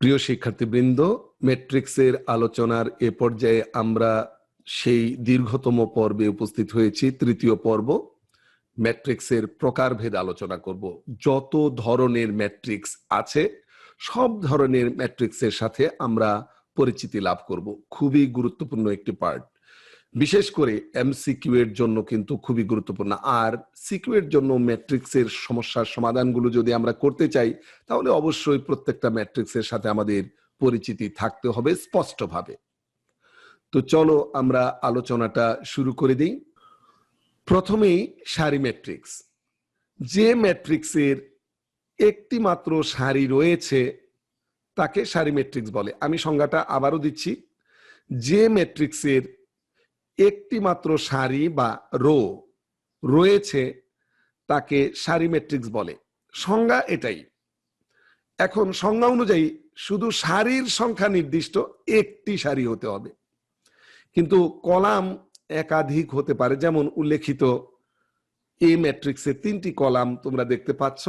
প্রিয় শিক্ষার্থীবৃন্দ, ম্যাট্রিক্সের আলোচনার এ পর্যায়ে আমরা সেই দীর্ঘতম পর্বে উপস্থিত হয়েছি, তৃতীয় পর্ব, ম্যাট্রিক্সের প্রকারভেদ আলোচনা করব। যত ধরনের ম্যাট্রিক্স আছে, সব ধরনের ম্যাট্রিক্সের সাথে আমরা পরিচিতি লাভ করব। খুবই গুরুত্বপূর্ণ একটি পার্ট বিশেষ করে এমসিকিউ এর জন্য কিন্তু খুবই গুরুত্বপূর্ণ। আর সিকিউ এর জন্য ম্যাট্রিক্সের সমস্যার সমাধানগুলো যদি আমরা করতে চাই, তাহলে অবশ্যই প্রত্যেকটা ম্যাট্রিক্সের সাথে আমাদের পরিচিতি থাকতে হবে স্পষ্টভাবে। তো চলো আমরা আলোচনাটা শুরু করে দিই। প্রথমেই সারি ম্যাট্রিক্স যে ম্যাট্রিক্সের একটি মাত্র সারি রয়েছে তাকে সারি ম্যাট্রিক্স বলে। আমি সংজ্ঞাটা আবারও দিচ্ছি। যে ম্যাট্রিক্সের একটি মাত্র সারি বা রো রয়েছে, তাকে সারি ম্যাট্রিক্স বলে। সংজ্ঞা এটাই। এখন সংজ্ঞা অনুযায়ী শুধু সারির সংখ্যা নির্দিষ্ট, একটি সারি হতে হবে। কিন্তু কলাম একাধিক হতে পারে। যেমন উল্লেখিত এ ম্যাট্রিক্সে তিনটি কলাম তোমরা দেখতে পাচ্ছ,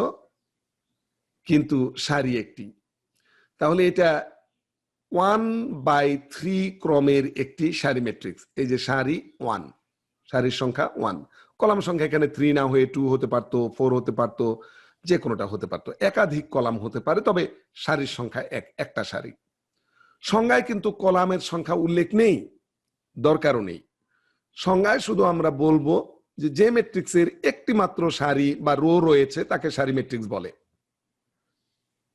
কিন্তু সারি একটি। তাহলে এটা ওয়ান বাই থ্রি ক্রমের একটি সারি ম্যাট্রিক্স। এই যে সারি ওয়ান, সারির সংখ্যা ওয়ান। কলাম সংখ্যা এখানে থ্রি না হয়ে টু হতে পারতো, ফোর হতে পারতো, যে কোনোটা হতে পারতো। একাধিক কলাম হতে পারে, তবে সারির সংখ্যা এক, একটা সারি। সংজ্ঞায় কিন্তু কলামের সংখ্যা উল্লেখ নেই, দরকারও নেই। সংজ্ঞায় শুধু আমরা বলব যে যে ম্যাট্রিক্সের একটি মাত্র সারি বা রো রয়েছে, তাকে সারি ম্যাট্রিক্স বলে।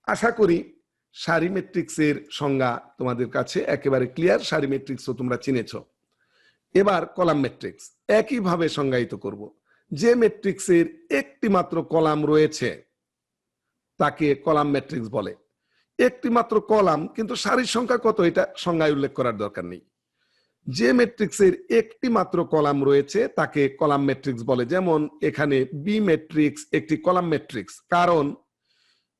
আশা করি সারি ম্যাট্রিক্সের সংজ্ঞা তোমাদের কাছে একেবারে ক্লিয়ার সারি ম্যাট্রিক্সও তোমরা চিনেছ। এবার কলাম ম্যাট্রিক্স একইভাবে সংজ্ঞায়িত করব। যে ম্যাট্রিক্সের একটি মাত্র কলাম রয়েছে, তাকে কলাম ম্যাট্রিক্স বলে। একটি মাত্র কলাম, কিন্তু সারির সংখ্যা কত এটা সংজ্ঞায় উল্লেখ করার দরকার নেই। যে ম্যাট্রিক্সের একটি মাত্র কলাম রয়েছে, তাকে কলাম ম্যাট্রিক্স বলে। যেমন এখানে বি ম্যাট্রিক্স একটি কলাম ম্যাট্রিক্স কারণ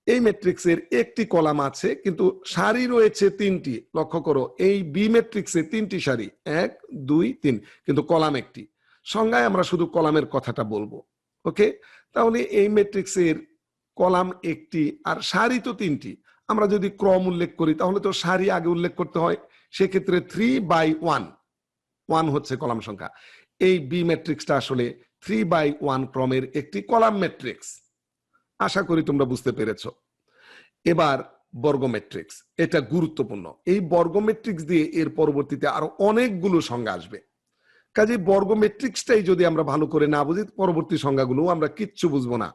এই ম্যাট্রিক্সের একটি কলাম আছে, কিন্তু সারি রয়েছে তিনটি। লক্ষ্য করো, এই বি ম্যাট্রিক্সে তিনটি সারি, এক, দুই, তিন, কিন্তু কলাম একটি। সংজ্ঞায় আমরা শুধু কলামের কথাটা বলব, ওকে? তাহলে এই ম্যাট্রিক্সের কলাম একটি আর সারি তো তিনটি। আমরা যদি ক্রম উল্লেখ করি, তাহলে তো সারি আগে উল্লেখ করতে হয়। সেক্ষেত্রে থ্রি বাই ওয়ান ওয়ান হচ্ছে কলাম সংখ্যা। এই বি ম্যাট্রিক্সটা আসলে থ্রি বাই ওয়ান ক্রমের একটি কলাম ম্যাট্রিক্স আশা করি তোমরা বুঝতে পেরেছ। এবার বর্গ ম্যাট্রিক্স এটা গুরুত্বপূর্ণ। এই বর্গ ম্যাট্রিক্স দিয়ে এর পরবর্তীতে আরও অনেকগুলো সংজ্ঞা আসবে। কাজে বর্গ ম্যাট্রিক্সটাই যদি আমরা ভালো করে না বুঝি, পরবর্তী সংজ্ঞাগুলো আমরা কিচ্ছু বুঝব না।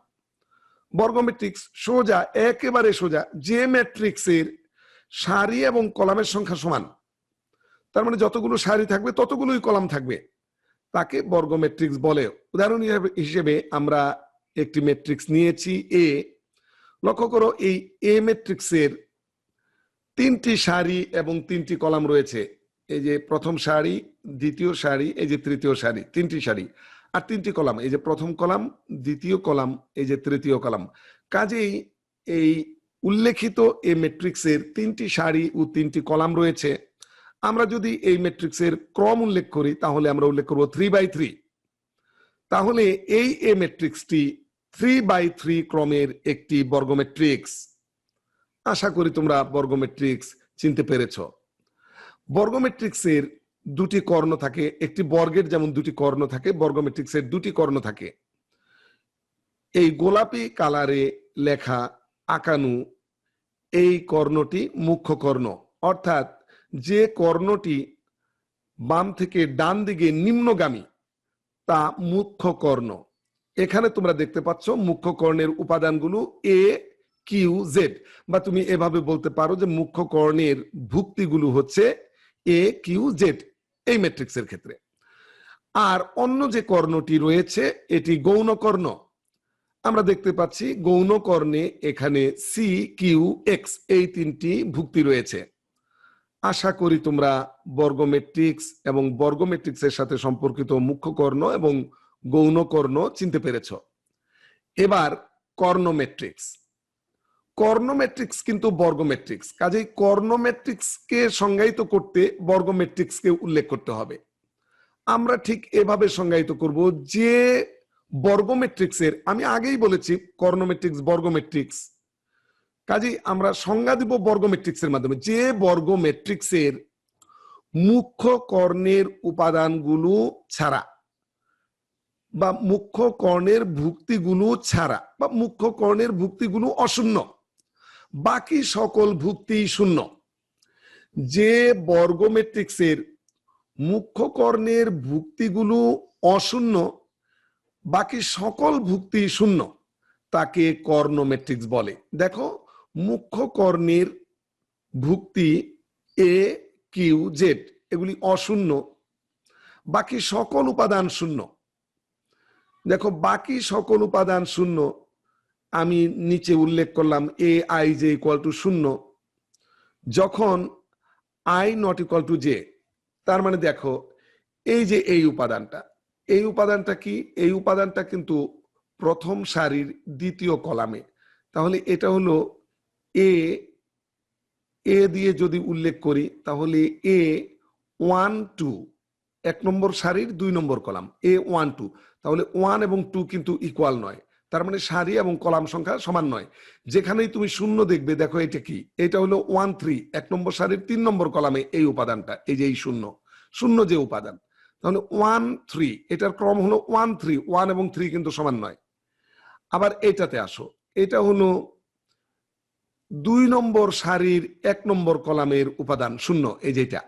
বর্গ ম্যাট্রিক্স সোজা, একেবারে সোজা, যে ম্যাট্রিক্সের সারি এবং কলামের সংখ্যা সমান, তার মানে যতগুলো সারি থাকবে ততগুলোই কলাম থাকবে। তাকে বর্গ ম্যাট্রিক্স বলে। উদাহরণ হিসেবে আমরা একটি ম্যাট্রিক্স নিয়েছি এ লক্ষ্য করো, এই এ ম্যাট্রিক্সের তিনটি সারি এবং তিনটি কলাম রয়েছে। এই যে প্রথম সারি, দ্বিতীয় সারি, এই যে তৃতীয় সারি, তিনটি সারি আর তিনটি কলাম। এই যে প্রথম কলাম, দ্বিতীয় কলাম, এই যে তৃতীয় কলাম। কাজেই এই উল্লেখিত এই ম্যাট্রিক্সের তিনটি সারি ও তিনটি কলাম রয়েছে। আমরা যদি এই ম্যাট্রিক্সের ক্রম উল্লেখ করি, তাহলে আমরা উল্লেখ করব থ্রি বাই থ্রি তাহলে এই এ ম্যাট্রিক্সটি থ্রি বাই থ্রি ক্রমের একটি বর্গ ম্যাট্রিক্স আশা করি তোমরা বর্গ ম্যাট্রিক্স চিনতে পেরেছ। বর্গ ম্যাট্রিক্সের দুটি কর্ণ থাকে, একটি বর্গের যেমন দুটি কর্ণ থাকে বর্গ ম্যাট্রিক্সের দুটি কর্ণ থাকে। এই গোলাপি কালারে লেখা আকানু এই কর্ণটি মুখ্য কর্ণ। অর্থাৎ যে কর্ণটি বাম থেকে ডান দিকে নিম্নগামী, তা মুখ্য কর্ণ। এখানে তোমরা দেখতে পাচ্ছ মুখ্য কর্ণের উপাদানগুলো এ কিউ জেড বা তুমি এভাবে বলতে পারো যে মুখ্য কর্ণের ভুক্তিগুলো হচ্ছে এ কিউ জেড এই ম্যাট্রিক্সের ক্ষেত্রে। আর অন্য যে কর্ণটি রয়েছে, এটি গৌণ কর্ণ। আমরা দেখতে পাচ্ছি গৌণ কর্ণে এখানে সি কিউ এক্স এই তিনটি ভুক্তি রয়েছে। আশা করি তোমরা বর্গ ম্যাট্রিক্স এবং বর্গ ম্যাট্রিক্সের সাথে সম্পর্কিত মুখ্য কর্ণ এবং গৌণ কর্ণ চিনতে পেরেছ। এবার কর্ণ ম্যাট্রিক্স কর্ণ ম্যাট্রিক্স কিন্তু বর্গ ম্যাট্রিক্স কাজেই কর্ণ ম্যাট্রিক্সকে সংজ্ঞায়িত করতে বর্গ ম্যাট্রিক্সকে উল্লেখ করতে হবে। আমরা ঠিক এভাবে সংজ্ঞায়িত করব যে বর্গ ম্যাট্রিক্সের আমি আগেই বলেছি কর্ণ ম্যাট্রিক্স বর্গ ম্যাট্রিক্স কাজেই আমরা সংজ্ঞা দিব বর্গ ম্যাট্রিক্সের মাধ্যমে। যে বর্গ ম্যাট্রিক্সের মুখ্য কর্ণের উপাদানগুলো ছাড়া বা মুখ্য কর্ণের ভুক্তিগুলো ছাড়া বা মুখ্য কর্ণের ভুক্তিগুলো অশূন্য। বাকি সকল ভুক্তি শূন্য। যে বর্গ ম্যাট্রিক্সের মুখ্য কর্ণের ভুক্তিগুলো অশূন্য, বাকি সকল ভুক্তি শূন্য তাকে কর্ণ ম্যাট্রিক্স বলে। দেখো, মুখ্য কর্ণের ভুক্তি এ, কিউ, জেড, এগুলি অশূন্য, বাকি সকল উপাদান শূন্য। দেখো, বাকি সকল উপাদান শূন্য। আমি নিচে উল্লেখ করলাম A I J equal to শূন্য। যখন I not equal to J তার মানে দেখো, এই যে এই উপাদানটা এই উপাদানটা কি? এই উপাদানটা কিন্তু প্রথম সারির দ্বিতীয় কলামে। তাহলে এটা হলো এ এ দিয়ে যদি উল্লেখ করি, তাহলে এ ওয়ান টু এক নম্বর সারির দুই নম্বর কলাম এ ওয়ান টু তাহলে ওয়ান এবং টু কিন্তু ইকুয়াল নয়। তার মানে সারি এবং কলাম সংখ্যা সমান নয়। যেখানেই তুমি শূন্য দেখবে, দেখো এটা কি? এটা হলো ওয়ান থ্রি এক নম্বর সারির তিন নম্বর কলামে এই উপাদানটা, এই যে এই শূন্য। শূন্য যে উপাদান। তাহলে ওয়ান থ্রি এটার ক্রম হলো ওয়ান থ্রি ওয়ান এবং থ্রি কিন্তু সমান নয়। আবার এটাতে আসো। এটা হলো দুই নম্বর সারির এক নম্বর কলামের উপাদান, শূন্য। এই যেটা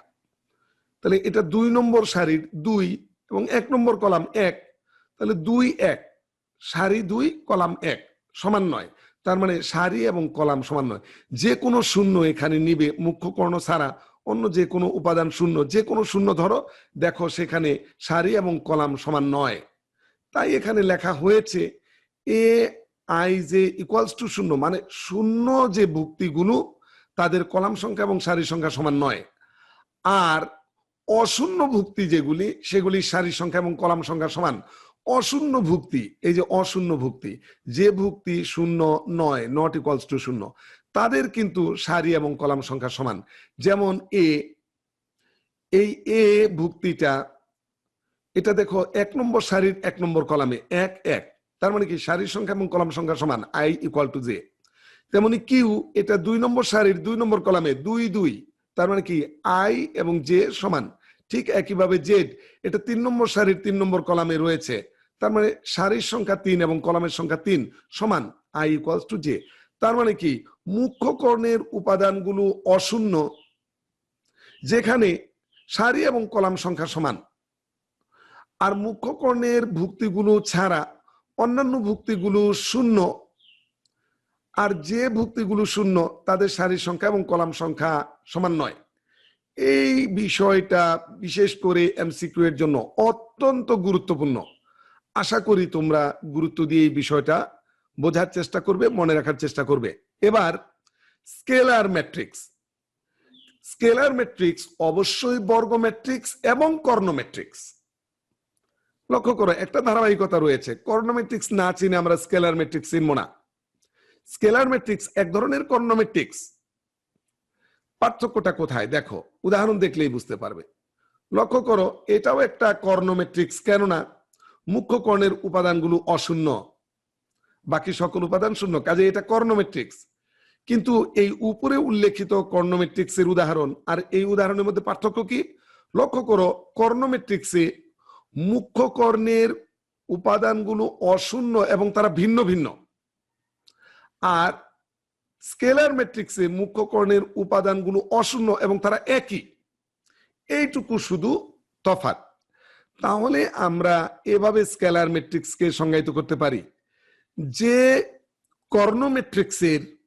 তাহলে এটা দুই নম্বর সারির দুই এবং এক নম্বর কলাম এক। তাহলে দুই এক, সারি দুই, কলাম এক, সমান নয়। তার মানে সারি এবং কলাম সমান নয়। যে কোনো শূন্য এখানে নিবে মুখ্য কর্ণ ছাড়া, অন্য যে কোনো উপাদান শূন্য, যে কোনো শূন্য ধরো, দেখো সেখানে সারি এবং কলাম সমান নয়। তাই এখানে লেখা হয়েছে, A I J equals to শূন্য মানে শূন্য যে ভুক্তিগুলো, তাদের কলাম সংখ্যা এবং সারি সংখ্যা সমান নয়। আর অশূন্য ভুক্তি যেগুলি, সেগুলি সারি সংখ্যা এবং কলাম সংখ্যা সমান। অশূন্য ভুক্তি, এই যে অশূন্য ভুক্তি, যে ভুক্তি শূন্য নয় নট ইকুয়ালস টু শূন্য, তাদের কিন্তু সারি এবং কলাম সংখ্যা সমান। যেমন এ এই এ ভুক্তিটা, এটা দেখো এক নম্বর সারির এক নম্বর কলামে, এক এক, তার মানে কি সারির সংখ্যা এবং কলাম সংখ্যা সমান আই ইকুয়াল টু জে তেমনি কিউ এটা দুই নম্বর সারির দুই নম্বর কলামে, দুই দুই, তার মানে কি আই এবং জে সমান, ঠিক একইভাবে জেড এটা তিন নম্বর সারির তিন নম্বর কলামে রয়েছে। তার মানে সারির সংখ্যা তিন এবং কলামের সংখ্যা তিন সমান আই ইকুয়ালস টু জে তার মানে কি? মুখ্য কর্ণের উপাদানগুলো অশূন্য, যেখানে সারি এবং কলাম সংখ্যা সমান। আর মুখ্য কর্ণের ভুক্তিগুলো ছাড়া অন্যান্য ভুক্তিগুলো শূন্য। আর যে ভুক্তিগুলো শূন্য, তাদের সারির সংখ্যা এবং কলাম সংখ্যা সমান নয়। এই বিষয়টা বিশেষ করে এমসিকিউ এর জন্য অত্যন্ত গুরুত্বপূর্ণ। আশা করি তোমরা গুরুত্ব দিয়ে এই বিষয়টা বোঝার চেষ্টা করবে, মনে রাখার চেষ্টা করবে। এবার, স্কেলার ম্যাট্রিক্স। স্কেলার ম্যাট্রিক্স অবশ্যই বর্গ ম্যাট্রিক্স এবং কর্ণ ম্যাট্রিক্স। লক্ষ্য করো, একটা ধারাবাহিকতা রয়েছে। কর্ণ ম্যাট্রিক্স না চিনে আমরা স্কেলার ম্যাট্রিক্স চিনব না। স্কেলার ম্যাট্রিক্স এক ধরনের কর্ণ ম্যাট্রিক্স। পার্থক্যটা কোথায়? দেখো, উদাহরণ দেখলেই বুঝতে পারবে। লক্ষ্য করো, এটাও একটা কর্ণ ম্যাট্রিক্স, কেননা মুখ্য কর্ণের উপাদানগুলো অশূন্য। বাকি সকল উপাদান শূন্য। কাজে এটা কর্ণ ম্যাট্রিক্স কিন্তু এই উপরে উল্লেখিত কর্ণ ম্যাট্রিক্সের উদাহরণ আর এই উদাহরণের মধ্যে পার্থক্য কি? লক্ষ্য করো কর্ণ ম্যাট্রিক্সে মুখ্য কর্ণের উপাদানগুলো অশূন্য এবং তারা ভিন্ন ভিন্ন। আর স্কেলার ম্যাট্রিক্সে মুখ্য কর্ণের উপাদানগুলো অশূন্য এবং তারা একই। এইটুকু শুধু তফাৎ। তাহলে আমরা এভাবে স্কেলার ম্যাট্রিক্সকে সংজ্ঞায়িত করতে পারি। যে কর্ণ ম্যাট্রিক্সের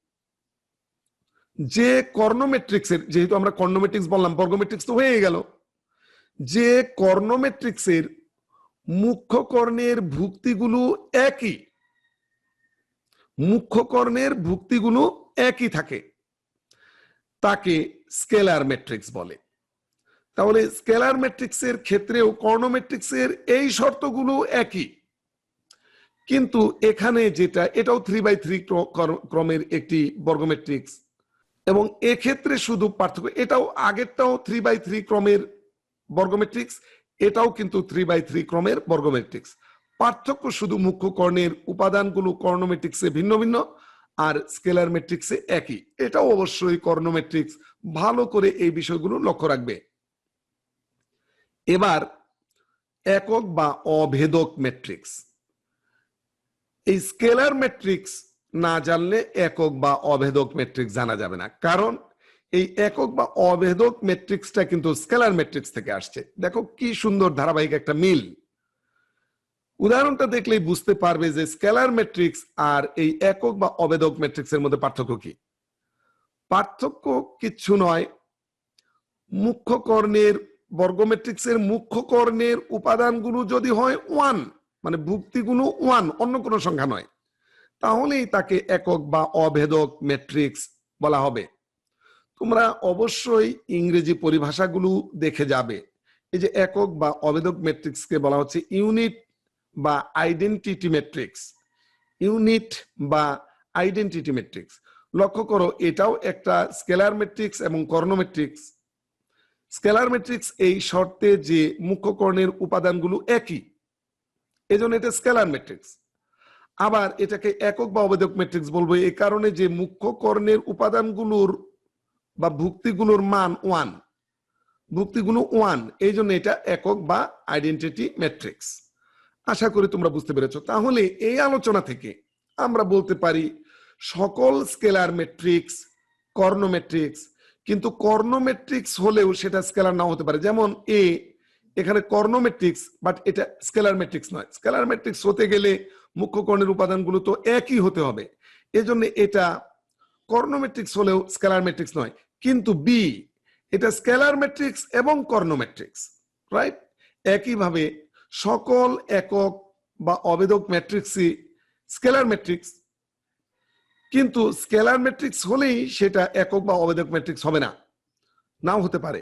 যে কর্ণ ম্যাট্রিক্সের যেহেতু আমরা কর্ণ ম্যাট্রিক্স বললাম বর্গ ম্যাট্রিক্স তো হয়ে গেল। যে কর্ণ ম্যাট্রিক্সের মুখ্য কর্ণের ভুক্তিগুলো একই। মুখ্য কর্ণের ভুক্তিগুলো একই থাকে। তাকে স্কেলার ম্যাট্রিক্স বলে। তাহলে স্কেলার ম্যাট্রিক্সের ক্ষেত্রেও কর্ণ এই শর্তগুলো একই। কিন্তু এখানে যেটা, এটাও থ্রি বাই থ্রি ক্রমের একটি বর্গ ম্যাট্রিক্স। এবং এক্ষেত্রে শুধু পার্থক্য, এটাও আগেরটাও থ্রি বাই থ্রি ক্রমের বর্গ ম্যাট্রিক্স, এটাও কিন্তু থ্রি বাই থ্রি ক্রমের বর্গ ম্যাট্রিক্স। পার্থক্য শুধু মুখ্য কর্ণের উপাদানগুলো কর্ণ ভিন্ন ভিন্ন, আর স্কেলার ম্যাট্রিক্সে একই। এটাও অবশ্যই কর্ণ ম্যাট্রিক্স ভালো করে এই বিষয়গুলো লক্ষ্য রাখবে। এবার একক বা অভেদক ম্যাট্রিক্স এই স্কেলার ম্যাট্রিক্স না জানলে একক বা অভেদক ম্যাট্রিক্স জানা যাবে না। কারণ এই একক বা অভেদক ম্যাট্রিক্সটা কিন্তু স্কেলার ম্যাট্রিক্স থেকে আসছে। দেখো কি সুন্দর ধারাবাহিক একটা মিল। উদাহরণটা দেখলেই বুঝতে পারবে যে স্কেলার ম্যাট্রিক্স আর এই একক বা অবেদক ম্যাট্রিক্সের মধ্যে পার্থক্য কি। পার্থক্য কিচ্ছু নয়, মুখ্য কর্ণের বর্গ ম্যাট্রিক্সের মুখ্য কর্ণের উপাদানগুলো যদি হয় ওয়ান মানে ভুক্তিগুলো ওয়ান, অন্য কোনো সংখ্যা নয়, তাহলেই তাকে একক বা অভেদক ম্যাট্রিক্স বলা হবে। তোমরা অবশ্যই ইংরেজি পরিভাষাগুলো দেখে যাবে। এই যে একক বা অবেদক ম্যাট্রিক্সকে বলা হচ্ছে ইউনিট বা আইডেন্টিটি ম্যাট্রিক্স ইউনিট বা আইডেন্টিটি ম্যাট্রিক্স লক্ষ্য করো, এটাও একটা স্কেলার ম্যাট্রিক্স এবং কর্ণ ম্যাট্রিক্স স্কেলার ম্যাট্রিক্স এই শর্তে যে মুখ্য কর্ণের উপাদানগুলো একই, এজন্য এটা স্কেলার ম্যাট্রিক্স। আবার এটাকে একক বা অবেদক ম্যাট্রিক্স বলব, এই কারণে যে মুখ্য কর্ণের উপাদানগুলোর বা ভুক্তিগুলোর মান ওয়ান, ভুক্তিগুলো ওয়ান এই জন্য এটা একক বা আইডেন্টিটি ম্যাট্রিক্স। আশা করি তোমরা বুঝতে পেরেছ। তাহলে এই আলোচনা থেকে আমরা বলতে পারি, সকল স্কেলার ম্যাট্রিক্স, কর্ণ ম্যাট্রিক্স কিন্তু কর্ণ ম্যাট্রিক্স হলেও সেটা স্কেলার নাও হতে পারে। যেমন এ এখানে কর্ণ ম্যাট্রিক্স বাট এটা স্কেলার ম্যাট্রিক্স নয়। স্কেলার ম্যাট্রিক্স হতে গেলে মুখ্য কর্ণের উপাদানগুলো তো একই হতে হবে। এজন্য এটা কর্ণ ম্যাট্রিক্স হলেও স্কেলার ম্যাট্রিক্স নয়। কিন্তু বি এটা স্কেলার ম্যাট্রিক্স এবং কর্ণ ম্যাট্রিক্স রাইট একইভাবে সকল একক বা অবেদক ম্যাট্রিক্সই স্কেলার ম্যাট্রিক্স কিন্তু স্কেলার ম্যাট্রিক্স হলেই সেটা একক বা অবেদক ম্যাট্রিক্স হবে না। নাও হতে পারে।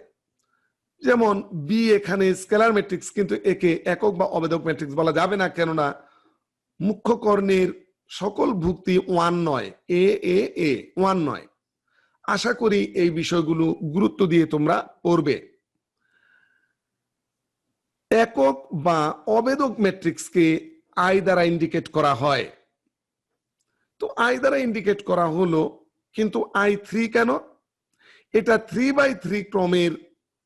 যেমন বি এখানে স্কেলার ম্যাট্রিক্স, কিন্তু একে একক বা অবেদক ম্যাট্রিক্স বলা যাবে না, কেননা মুখ্য কর্ণের সকল ভুক্তি ওয়ান নয় এ এ এ ওয়ান নয়। আশা করি এই বিষয়গুলো গুরুত্ব দিয়ে তোমরা পড়বে। একক বা অবেদক ম্যাট্রিক্সকে আই দ্বারা ইন্ডিকেট করা হয়। তো আই দ্বারা ইন্ডিকেট করা হলো, কিন্তু আই থ্রি কেন? এটা থ্রি বাই থ্রি ক্রমের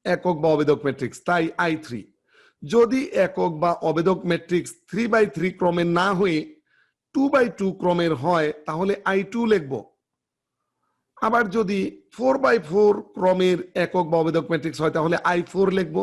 একক বা অবেদক ম্যাট্রিক্স তাই আই থ্রি যদি একক বা অবেদক ম্যাট্রিক্স থ্রি বাই থ্রি ক্রমের না হয়ে টু বাই টু ক্রমের হয়, তাহলে আই টু লিখব। আবার যদি ফোর বাই ফোর ক্রমের একক বা অবেদক ম্যাট্রিক্স হয়, তাহলে আই ফোর লিখব।